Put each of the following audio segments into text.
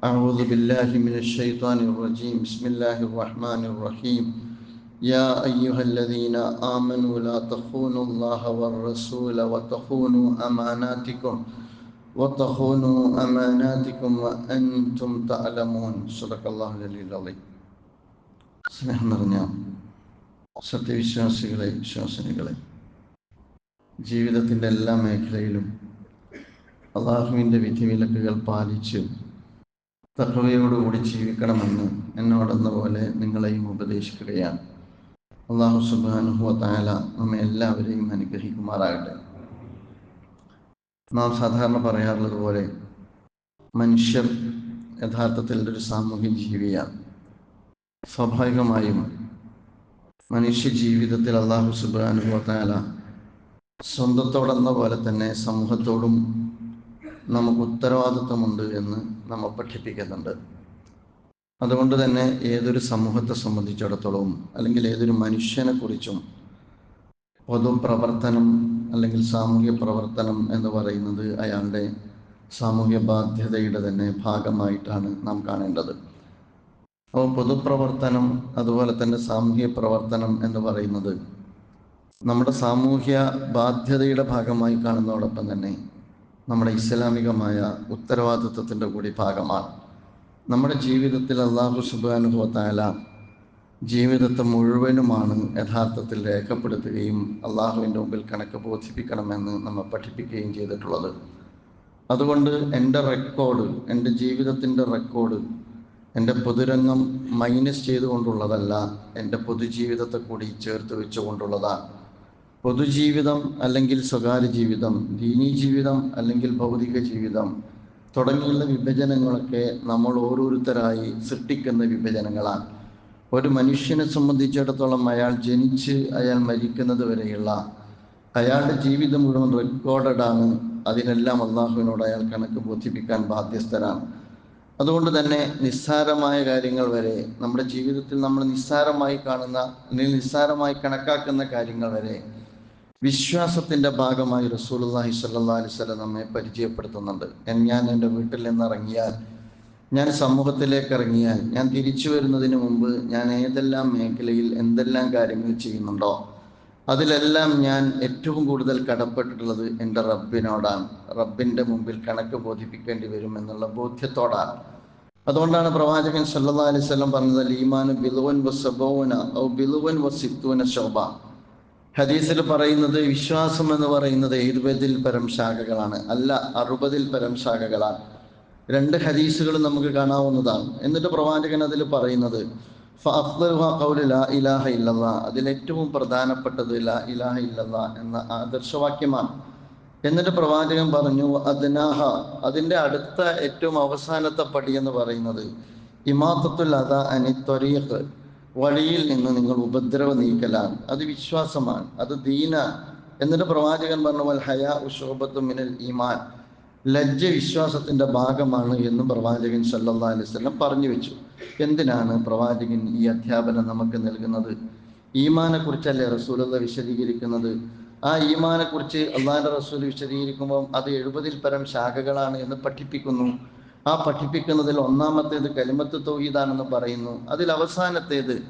أعوذ بالله من الشيطان الرجيم بسم الله الرحمن الرحيم يا أيها الذين آمنوا لا تخونوا الله والرسول وتخونوا أماناتكم وتخونوا أماناتكم وأنتم تعلمون صدق الله العلي العظيم സ്നേഹം നിറഞ്ഞ സത്യവിശ്വാസികളെ വിശ്വാസിനികളെ ജീവിതത്തിൻ്റെ എല്ലാ മേഖലയിലും അള്ളാഹുവിൻ്റെ വിധിവിലക്കുകൾ പാലിച്ച് തഹവയോടുകൂടി ജീവിക്കണമെന്ന് എന്നോടെന്ന പോലെ നിങ്ങളെയും ഉപദേശിക്കുകയാണ്. അള്ളാഹു സുബാനുഹുവ താല നമ്മെ എല്ലാവരെയും അനുഗ്രഹിക്കുമാറാകട്ടെ. നാം സാധാരണ പറയാറുള്ളത് പോലെ മനുഷ്യർ യഥാർത്ഥത്തിൽ ഒരു സാമൂഹ്യ ജീവിയാണ്. സ്വാഭാവികമായും മനുഷ്യ ജീവിതത്തിൽ അള്ളാഹു സുബാനുഹുവ താല സ്വന്തത്തോടെന്ന പോലെ തന്നെ സമൂഹത്തോടും നമുക്ക് ഉത്തരവാദിത്വമുണ്ട് എന്ന് നമ്മൾ പഠിപ്പിക്കുന്നുണ്ട്. അതുകൊണ്ട് തന്നെ ഏതൊരു സമൂഹത്തെ സംബന്ധിച്ചിടത്തോളവും അല്ലെങ്കിൽ ഏതൊരു മനുഷ്യനെ കുറിച്ചും പൊതുപ്രവർത്തനം അല്ലെങ്കിൽ സാമൂഹ്യ പ്രവർത്തനം എന്ന് പറയുന്നത് അയാളുടെ സാമൂഹ്യ ബാധ്യതയുടെ തന്നെ ഭാഗമായിട്ടാണ് നാം കാണേണ്ടത്. അപ്പോൾ പൊതുപ്രവർത്തനം അതുപോലെ തന്നെ സാമൂഹ്യ പ്രവർത്തനം എന്ന് പറയുന്നത് നമ്മുടെ സാമൂഹ്യ ബാധ്യതയുടെ ഭാഗമായി കാണുന്നതോടൊപ്പം തന്നെ നമ്മുടെ ഇസ്ലാമികമായ ഉത്തരവാദിത്വത്തിന്റെ കൂടി ഭാഗമാണ്. നമ്മുടെ ജീവിതത്തിൽ അള്ളാഹു സുബാനുഭവത്തായ ജീവിതത്തെ മുഴുവനുമാണ് യഥാർത്ഥത്തിൽ രേഖപ്പെടുത്തുകയും അള്ളാഹുവിന്റെ മുമ്പിൽ കണക്ക് ബോധിപ്പിക്കണമെന്ന് നമ്മൾ പഠിപ്പിക്കുകയും ചെയ്തിട്ടുള്ളത്. അതുകൊണ്ട് എന്റെ റെക്കോർഡ് എന്റെ ജീവിതത്തിന്റെ റെക്കോർഡ് എന്റെ പൊതുരംഗം മൈനസ് ചെയ്തുകൊണ്ടുള്ളതല്ല എന്റെ പൊതുജീവിതത്തെ കൂടി ചേർത്ത് വെച്ചുകൊണ്ടുള്ളതാണ്. പൊതുജീവിതം അല്ലെങ്കിൽ സ്വകാര്യ ജീവിതം ദീനീ ജീവിതം അല്ലെങ്കിൽ ഭൗതിക ജീവിതം തുടങ്ങിയുള്ള വിഭജനങ്ങളൊക്കെ നമ്മൾ ഓരോരുത്തരായി സൃഷ്ടിക്കുന്ന വിഭജനങ്ങളാണ്. ഒരു മനുഷ്യനെ സംബന്ധിച്ചിടത്തോളം അയാൾ ജനിച്ച് അയാൾ മരിക്കുന്നത് വരെയുള്ള അയാളുടെ ജീവിതം മുഴുവൻ റെക്കോർഡാണ് അതിനെല്ലാം അള്ളാഹുവിനോട് അയാൾ കണക്ക് ബോധിപ്പിക്കാൻ ബാധ്യസ്ഥരാണ് അതുകൊണ്ട് തന്നെ നിസ്സാരമായ കാര്യങ്ങൾ വരെ നമ്മുടെ ജീവിതത്തിൽ നമ്മൾ നിസ്സാരമായി കാണുന്ന അല്ലെങ്കിൽ നിസ്സാരമായി കണക്കാക്കുന്ന കാര്യങ്ങൾ വരെ വിശ്വാസത്തിന്റെ ഭാഗമായി റസൂലുള്ളാഹി സ്വല്ലല്ലാഹി അലൈഹി വസല്ലം നമ്മെ പരിചയപ്പെടുത്തുന്നുണ്ട്. ഞാൻ എന്റെ വീട്ടിൽ നിന്ന് ഇറങ്ങിയാൽ ഞാൻ സമൂഹത്തിലേക്ക് ഇറങ്ങിയാൽ ഞാൻ തിരിച്ചു വരുന്നതിന് മുമ്പ് ഞാൻ ഏതെല്ലാം മേഖലയിൽ എന്തെല്ലാം കാര്യങ്ങൾ ചെയ്യുന്നുണ്ടോ അതിലെല്ലാം ഞാൻ ഏറ്റവും കൂടുതൽ കടപ്പെട്ടിട്ടുള്ളത് എന്റെ റബ്ബിനോടാണ്. റബ്ബിന്റെ മുമ്പിൽ കണക്ക് ബോധിപ്പിക്കേണ്ടി വരും എന്നുള്ള ബോധ്യത്തോടാണ്. അതുകൊണ്ടാണ് പ്രവാചകൻ സല്ലാ അലൈഹി വസല്ലം പറഞ്ഞത് ലീമാൻ ബിലുവൻ വസബോവന ഔ ബിലുവൻ വസിത്തുവന ശോഭ ഹദീസിൽ പറയുന്നത് വിശ്വാസം എന്ന് പറയുന്നത് എഴുപതിൽ പരം ശാഖകളാണ്. അല്ല അറുപതിൽ പരം ശാഖകളാണ്. രണ്ട് ഹദീസുകൾ നമുക്ക് കാണാവുന്നതാണ്. എന്നിട്ട് പ്രവാചകൻ അതിൽ പറയുന്നത് ഇലാഹ ഇല്ലല്ല. അതിലേറ്റവും പ്രധാനപ്പെട്ടത് ലാ ഇലാഹ ഇല്ലല്ല എന്ന ആദർശവാക്യമാണ്. എന്നിട്ട് പ്രവാചകൻ പറഞ്ഞു അദ്നാഹ. അതിന്റെ അടുത്ത ഏറ്റവും അവസാനത്തെ പടി എന്ന് പറയുന്നത് ഇമാത്തത്തുൽ അത അനി ത്വരീഖ്. വഴിയിൽ നിന്ന് നിങ്ങൾ ഉപദ്രവ നീക്കലാണ്. അത് വിശ്വാസമാണ്. അത് ദീന. എന്നിട്ട് പ്രവാചകൻ പറഞ്ഞു വൽ ഹയാ ഉഷോബത്ത് മിനൽ ഈമാൻ. ലജ്ജ വിശ്വാസത്തിന്റെ ഭാഗമാണ് എന്ന് പ്രവാചകൻ സല്ലാ അലൈഹി വസല്ലം പറഞ്ഞു വെച്ചു. എന്തിനാണ് പ്രവാചകൻ ഈ അധ്യാപനം നമുക്ക് നൽകുന്നത്? ഈമാനെ കുറിച്ചല്ലേ റസൂലുള്ള വിശദീകരിക്കുന്നത്? ആ ഈമാനെ കുറിച്ച് അള്ളാഹിന്റെ റസൂൽ വിശദീകരിക്കുമ്പോൾ അത് എഴുപതിൽ പരം ശാഖകളാണ് എന്ന് പഠിപ്പിക്കുന്നു. ആ പഠിപ്പിക്കുന്നതിൽ ഒന്നാമത്തേത് കലിമത്ത് തൗഹീദാണെന്ന് പറയുന്നു. അതിൽ അവസാനത്തേത്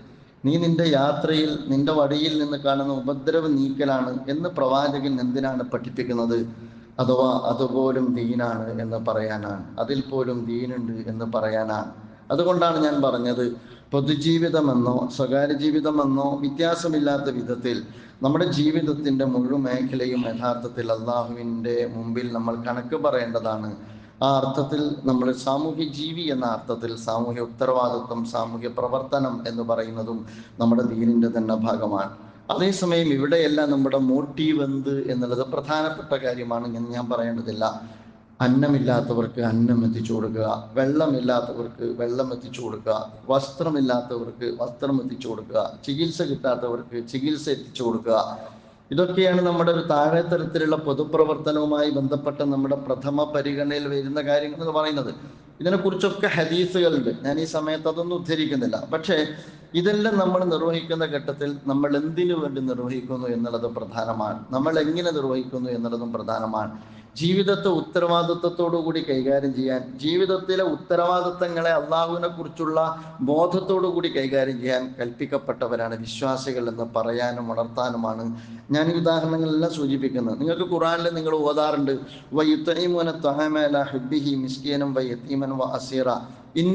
നീ നിന്റെ യാത്രയിൽ നിന്റെ വഴിയിൽ നിന്ന് കാണുന്ന ഉപദ്രവ നീക്കലാണ് എന്ന് പ്രവാചകൻ എന്തിനാണ് പഠിപ്പിക്കുന്നത്? അഥവാ അതുപോലും ദീനാണ് എന്ന് പറയാനാണ്. അതിൽ പോലും ദീനുണ്ട് എന്ന് പറയാനാണ്. അതുകൊണ്ടാണ് ഞാൻ പറഞ്ഞത് പൊതുജീവിതമെന്നോ സ്വകാര്യ ജീവിതമെന്നോ വ്യത്യാസമില്ലാത്ത വിധത്തിൽ നമ്മുടെ ജീവിതത്തിന്റെ മുഴുവൻ മേഖലയും യഥാർത്ഥത്തിൽ അള്ളാഹുവിന്റെ മുമ്പിൽ നമ്മൾ കണക്ക് പറയേണ്ടതാണ്. ആ അർത്ഥത്തിൽ നമ്മൾ സാമൂഹ്യ ജീവി എന്ന അർത്ഥത്തിൽ സാമൂഹ്യ ഉത്തരവാദിത്വം സാമൂഹ്യ പ്രവർത്തനം എന്ന് പറയുന്നതും നമ്മുടെ ദീനിന്റെ തന്നെ ഭാഗമാണ്. അതേസമയം ഇവിടെയെല്ലാം നമ്മുടെ മോട്ടീവ് എന്ത് എന്നുള്ളത് പ്രധാനപ്പെട്ട കാര്യമാണ് ഞാൻ പറയേണ്ടതില്ല. അന്നമില്ലാത്തവർക്ക് അന്നം എത്തിച്ചു കൊടുക്കുക വെള്ളമില്ലാത്തവർക്ക് വെള്ളം എത്തിച്ചു കൊടുക്കുക വസ്ത്രമില്ലാത്തവർക്ക് വസ്ത്രം എത്തിച്ചു കൊടുക്കുക ചികിത്സ കിട്ടാത്തവർക്ക് ചികിത്സ എത്തിച്ചു കൊടുക്കുക ഇതൊക്കെയാണ് നമ്മുടെ ഒരു താഴെ തരത്തിലുള്ള പൊതുപ്രവർത്തനവുമായി ബന്ധപ്പെട്ട നമ്മുടെ പ്രഥമ പരിഗണനയിൽ വരുന്ന കാര്യങ്ങൾ എന്ന് പറയുന്നത്. ഇതിനെക്കുറിച്ചൊക്കെ ഹദീസുകളുണ്ട്. ഞാൻ ഈ സമയത്ത് അതൊന്നും ഉദ്ധരിക്കുന്നില്ല. പക്ഷേ ഇതെല്ലാം നമ്മൾ നിർവഹിക്കുന്ന ഘട്ടത്തിൽ നമ്മൾ എന്തിനു വേണ്ടി നിർവഹിക്കുന്നു എന്നുള്ളത് പ്രധാനമാണ്. നമ്മൾ എങ്ങനെ നിർവഹിക്കുന്നു എന്നുള്ളതും പ്രധാനമാണ്. ജീവിതത്തെ ഉത്തരവാദിത്വത്തോടു കൂടി കൈകാര്യം ചെയ്യാൻ ജീവിതത്തിലെ ഉത്തരവാദിത്തങ്ങളെ അള്ളാഹുവിനെ കുറിച്ചുള്ള ബോധത്തോടു കൂടി കൈകാര്യം ചെയ്യാൻ കൽപ്പിക്കപ്പെട്ടവരാണ് വിശ്വാസികൾ എന്ന് പറയാനും വളർത്താനുമാണ് ഞാൻ ഈ ഉദാഹരണങ്ങളെല്ലാം സൂചിപ്പിക്കുന്നത്. നിങ്ങൾക്ക് ഖുറാനിൽ നിങ്ങൾ ഓതാറുണ്ട് വ അസീറ ലി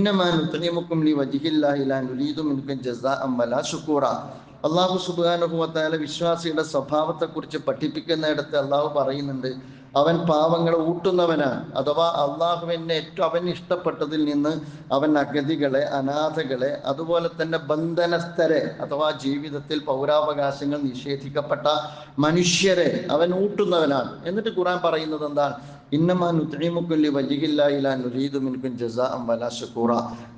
അള്ളാഹു സുബാനുഭവത്തായ വിശ്വാസിയുടെ സ്വഭാവത്തെക്കുറിച്ച് പഠിപ്പിക്കുന്നിടത്ത് അള്ളാഹു പറയുന്നുണ്ട് അവൻ പാവങ്ങളെ ഊട്ടുന്നവനാണ് അഥവാ അള്ളാഹുവിന്റെ ഏറ്റവും അവൻ ഇഷ്ടപ്പെട്ടതിൽ നിന്ന് അവൻ അഗതികളെ അനാഥകളെ അതുപോലെ തന്നെ ബന്ധനസ്ഥരെ അഥവാ ജീവിതത്തിൽ പൗരാവകാശങ്ങൾ നിഷേധിക്കപ്പെട്ട മനുഷ്യരെ അവൻ ഊട്ടുന്നവനാണ്. എന്നിട്ട് ഖുറാൻ പറയുന്നത് എന്താണ്?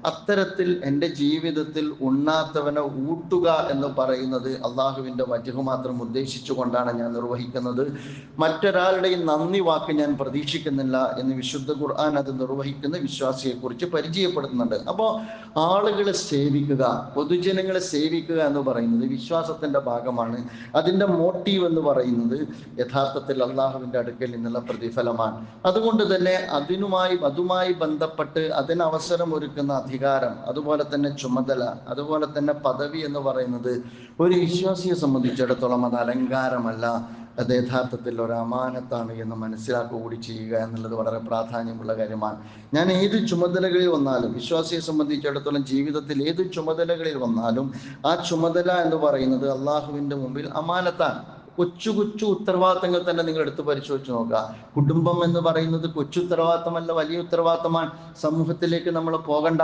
അത്തരത്തിൽ എന്റെ ജീവിതത്തിൽ ഉണ്ണാത്തവനെ ഊട്ടുക എന്ന് പറയുന്നത് അള്ളാഹുവിന്റെ വജഹ് മാത്രം ഉദ്ദേശിച്ചുകൊണ്ടാണ് ഞാൻ നിർവഹിക്കുന്നത്. മറ്റൊരാളുടെയും നന്ദി വാക്ക് ഞാൻ പ്രതീക്ഷിക്കുന്നില്ല എന്ന് വിശുദ്ധ ഖുർആൻ അത് നിർവഹിക്കുന്ന വിശ്വാസിയെക്കുറിച്ച് പരിചയപ്പെടുത്തുന്നുണ്ട്. അപ്പോൾ ആളുകളെ സേവിക്കുക പൊതുജനങ്ങളെ സേവിക്കുക എന്ന് പറയുന്നത് വിശ്വാസത്തിന്റെ ഭാഗമാണ്. അതിന്റെ മോട്ടീവ് എന്ന് പറയുന്നത് യഥാർത്ഥത്തിൽ അള്ളാഹുവിന്റെ അടുക്കൽ നിന്നുള്ള പ്രതിഫലമാണ്. അതുകൊണ്ട് തന്നെ അതിനുമായി അതുമായി ബന്ധപ്പെട്ട് അതിന് അവസരം ഒരുക്കുന്ന അധികാരം അതുപോലെ തന്നെ ചുമതല അതുപോലെ തന്നെ പദവി എന്ന് പറയുന്നത് ഒരു വിശ്വാസിയെ സംബന്ധിച്ചിടത്തോളം അത് അലങ്കാരമല്ല. അത് യഥാർത്ഥത്തിൽ ഒരു അമാനത്താണ് എന്ന് മനസ്സിലാക്കുക കൂടി ചെയ്യുക എന്നുള്ളത് വളരെ പ്രാധാന്യമുള്ള കാര്യമാണ്. ഞാൻ ഏത് ചുമതലകളിൽ വന്നാലും വിശ്വാസിയെ സംബന്ധിച്ചിടത്തോളം ജീവിതത്തിൽ ഏത് ചുമതലകളിൽ വന്നാലും ആ ചുമതല എന്ന് പറയുന്നത് അള്ളാഹുവിന്റെ മുമ്പിൽ അമാനത്താണ്. കൊച്ചു കൊച്ചു ഉത്തരവാദിത്തങ്ങൾ തന്നെ നിങ്ങൾ എടുത്ത് പരിശോധിച്ച് നോക്കുക. കുടുംബം എന്ന് പറയുന്നത് കൊച്ചു ഉത്തരവാദിത്തമല്ല വലിയ ഉത്തരവാദിത്തമാണ്. സമൂഹത്തിലേക്ക് നമ്മൾ പോകണ്ട.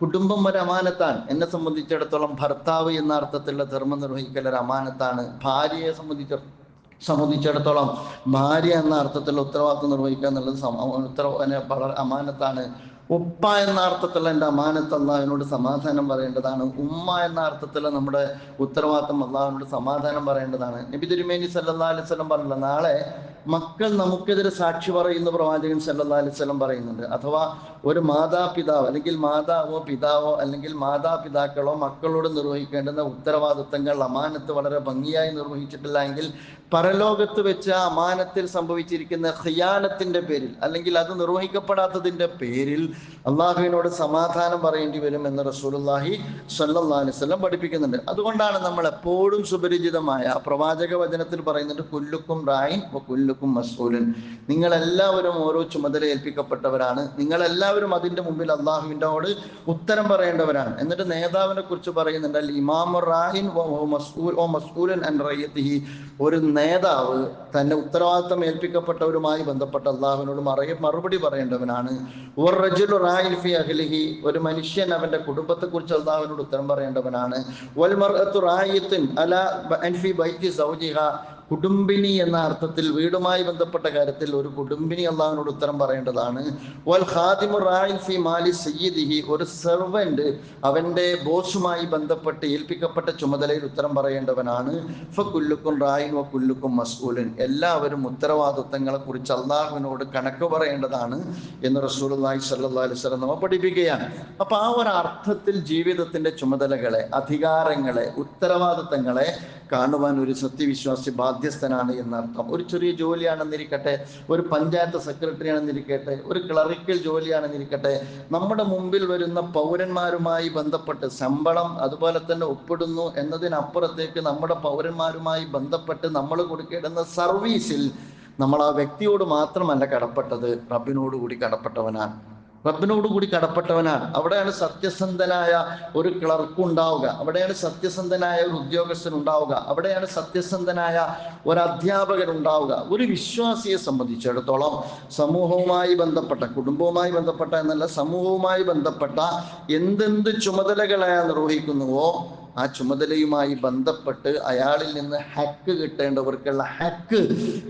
കുടുംബം ഒരു അമാനത്താണ്. എന്നെ സംബന്ധിച്ചിടത്തോളം ഭർത്താവ് എന്ന അർത്ഥത്തിലുള്ള ധർമ്മം നിർവഹിക്കൽ ഒരു അമാനത്താണ്. ഭാര്യയെ സംബന്ധിച്ച സംബന്ധിച്ചിടത്തോളം ഭാര്യ എന്ന അർത്ഥത്തിലുള്ള ഉത്തരവാദിത്തം നിർവഹിക്കുക എന്നുള്ളത് സമ- ഉത്തര വളരെ അമാനത്താണ്. ഉപ്പ എന്ന അർത്ഥത്തിൽ എന്റെ അമാനത്ത് അള്ളാഹുവിനോട് സമാധാനം പറയേണ്ടതാണ്. ഉമ്മ എന്ന അർത്ഥത്തിൽ നമ്മുടെ ഉത്തരവാദിത്തം അള്ളാഹുവിനോട് സമാധാനം പറയേണ്ടതാണ്. നബി തിരുമേനി അലൈഹി വസല്ലം പറഞ്ഞില്ല നാളെ മക്കൾ നമുക്കെതിരെ സാക്ഷി പറയുന്ന പ്രവാചകൻ സല്ലല്ലാഹു അലൈഹി വസല്ലം പറയുന്നുണ്ട്. അഥവാ ഒരു മാതാപിതാവ് അല്ലെങ്കിൽ മാതാവോ പിതാവോ അല്ലെങ്കിൽ മാതാപിതാക്കളോ മക്കളോട് നിർവഹിക്കേണ്ടുന്ന ഉത്തരവാദിത്തങ്ങൾ അമാനത്ത് വളരെ ഭംഗിയായി നിർവഹിച്ചിട്ടില്ല എങ്കിൽ പരലോകത്ത് വെച്ച് അമാനത്തിൽ സംഭവിച്ചിരിക്കുന്ന ഖിയാനത്തിന്റെ പേരിൽ അല്ലെങ്കിൽ അത് നിർവഹിക്കപ്പെടാത്തതിന്റെ പേരിൽ അള്ളാഹുവിനോട് സമാധാനം പറയേണ്ടി വരും എന്ന് റസൂലുള്ളാഹി സ്വല്ലല്ലാഹു അലൈഹി വസല്ലം പഠിപ്പിക്കുന്നുണ്ട്. അതുകൊണ്ടാണ് നമ്മൾ എപ്പോഴും സുപരിചിതമായ പ്രവാചക വചനത്തിൽ പറയുന്നുണ്ട് കുല്ലുക്കും റായിൻ കുല്ലുക്കും മസ്ഊലൻ. നിങ്ങളെല്ലാവരും ഓരോ ചുമതല ഏൽപ്പിക്കപ്പെട്ടവരാണ്. നിങ്ങളെല്ലാവരും അതിന്റെ മുമ്പിൽ അള്ളാഹുവിന്റെയോട് ഉത്തരം പറയേണ്ടവരാണ്. എന്നിട്ട് നേതാവിനെ കുറിച്ച് പറയുന്നുണ്ട് അൽ ഇമാമു റാഹിൻ ഓ മസ്ഊലൻ അൻ റയ്യത്തിഹി. ഒരു നേതാവ് തന്റെ ഉത്തരവാദിത്തം ഏൽപ്പിക്കപ്പെട്ടവരുമായി ബന്ധപ്പെട്ട അള്ളാഹുവിനോട് മറിയ മറുപടി പറയേണ്ടവനാണ്. ഫി അഹ്ലിഹി. ഒരു മനുഷ്യൻ അവന്റെ കുടുംബത്തെ കുറിച്ച് അള്ളാഹുവിനോട് ഉത്തരം പറയേണ്ടവനാണ്. വൽ മർഅത്തു അല ബൈത്തി സൗജിഹ. കുടുംബിനി എന്ന അർത്ഥത്തിൽ വീടുമായി ബന്ധപ്പെട്ട കാര്യത്തിൽ ഒരു കുടുംബിനി അള്ളാഹുവിനോട് ഉത്തരം പറയേണ്ടതാണ്. വൽ ഖാദിമു റായി മാലി സയ്യിദിഹി. ഒരു സെർവന്റ് അവന്റെ ബോസുമായി ബന്ധപ്പെട്ട് ഏൽപ്പിക്കപ്പെട്ട ചുമതലയിൽ ഉത്തരം പറയേണ്ടവനാണ്. റായിൻ മസ്ഊലൻ. എല്ലാവരും ഉത്തരവാദിത്തങ്ങളെ കുറിച്ച് അള്ളാഹുവിനോട് കണക്ക് പറയേണ്ടതാണ് എന്ന് റസൂൽ അലൈഹി വസല്ലം പഠിപ്പിക്കുകയാണ്. അപ്പൊ ആ ഒരു അർത്ഥത്തിൽ ജീവിതത്തിന്റെ ചുമതലകളെ അധികാരങ്ങളെ ഉത്തരവാദിത്തങ്ങളെ കാണുവാൻ ഒരു സത്യവിശ്വാസി ബാധ്യസ്ഥനാണ് എന്നർത്ഥം. ഒരു ചെറിയ ജോലിയാണെന്നിരിക്കട്ടെ ഒരു പഞ്ചായത്ത് സെക്രട്ടറി ആണെന്നിരിക്കട്ടെ ഒരു ക്ലറിക്കൽ ജോലിയാണെന്നിരിക്കട്ടെ നമ്മുടെ മുമ്പിൽ വരുന്ന പൗരന്മാരുമായി ബന്ധപ്പെട്ട് ശമ്പളം അതുപോലെ തന്നെ ഒപ്പിടുന്നു എന്നതിനപ്പുറത്തേക്ക് നമ്മുടെ പൗരന്മാരുമായി ബന്ധപ്പെട്ട് നമ്മൾ കൊടുക്കേണ്ടുന്ന സർവീസിൽ നമ്മൾ ആ വ്യക്തിയോട് മാത്രമല്ല കടപ്പെട്ടത് റബ്ബിനോട് കൂടി കടപ്പെട്ടവനാണ്. റബ്ബിനോട് കൂടി കടപ്പെട്ടവനാണ്. അവിടെയാണ് സത്യസന്ധനായ ഒരു ക്ലർക്ക് ഉണ്ടാവുക. അവിടെയാണ് സത്യസന്ധനായ ഒരു ഉദ്യോഗസ്ഥൻ ഉണ്ടാവുക. അവിടെയാണ് സത്യസന്ധനായ ഒരു അധ്യാപകൻ ഉണ്ടാവുക. ഒരു വിശ്വാസിയെ സംബന്ധിച്ചിടത്തോളം സമൂഹവുമായി ബന്ധപ്പെട്ട കുടുംബവുമായി ബന്ധപ്പെട്ട എന്നല്ല സമൂഹവുമായി ബന്ധപ്പെട്ട എന്തെന്ത് ചുമതലകളെ നിർവഹിക്കുന്നുവോ ആ ചുമതലയുമായി ബന്ധപ്പെട്ട് അയാളിൽ നിന്ന് ഹക്ക് കിട്ടേണ്ടവർക്കുള്ള ഹക്ക്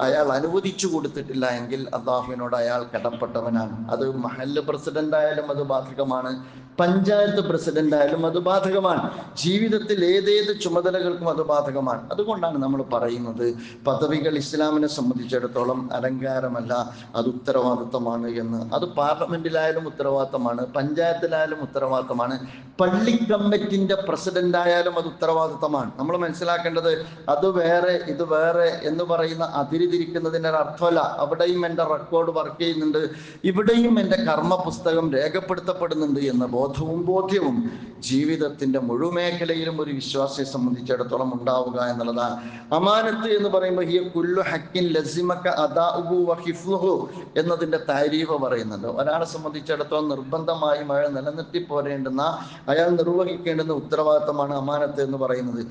അയാൾ അനുവദിച്ചു കൊടുത്തിട്ടില്ല എങ്കിൽ അള്ളാഹുവിനോട് അയാൾ കടപ്പെട്ടവനാണ്. അത് മഹല്ല് പ്രസിഡന്റ് ആയാലും അത് ബാധകമാണ്. പഞ്ചായത്ത് പ്രസിഡന്റ് ആയാലും അത് ബാധകമാണ്. ജീവിതത്തിൽ ഏതേത് ചുമതലകൾക്കും അത് ബാധകമാണ്. അതുകൊണ്ടാണ് നമ്മൾ പറയുന്നത് പദവികൾ ഇസ്ലാമിനെ സംബന്ധിച്ചിടത്തോളം അലങ്കാരമല്ല അത് ഉത്തരവാദിത്തമാണ് എന്ന്. അത് പാർലമെന്റിലായാലും ഉത്തരവാദിത്തമാണ് പഞ്ചായത്തിലായാലും ഉത്തരവാദിത്തമാണ്. പള്ളി കമ്മിറ്റിന്റെ പ്രസിഡന്റായ ആയാലും അത് ഉത്തരവാദിത്തമാണ്. നമ്മൾ മനസ്സിലാക്കേണ്ടത് അത് വേറെ ഇത് വേറെ എന്ന് പറയുന്ന അതിരിതിരിക്കുന്നതിന്റെ അർത്ഥമല്ല. അവിടെയും എന്റെ റെക്കോർഡ് വർക്ക് ചെയ്യുന്നുണ്ട്. ഇവിടെയും എന്റെ കർമ്മ പുസ്തകം രേഖപ്പെടുത്തപ്പെടുന്നുണ്ട് എന്ന ബോധവും ബോധ്യവും ജീവിതത്തിന്റെ മുഴുമേഖലയിലും ഒരു വിശ്വാസിയെ സംബന്ധിച്ചിടത്തോളം ഉണ്ടാവുക എന്നുള്ളതാണ്. അമാനത്ത് എന്ന് പറയുമ്പോൾ ഹിയ കുല്ലു ഹക്കിൻ ലസിമക്ക അദാഉഹു വഹിഫുഹു എന്നതിന്റെ താരീഫ് പറയുന്നുണ്ട്. ഒരാളെ സംബന്ധിച്ചിടത്തോളം നിർബന്ധമായും അയാൾ നിലനിർത്തി പോരേണ്ടുന്ന അയാൾ നിർവഹിക്കേണ്ടുന്ന ഉത്തരവാദിത്തമാണ് അമാനത്ത് എന്ന് പറയുന്നത്.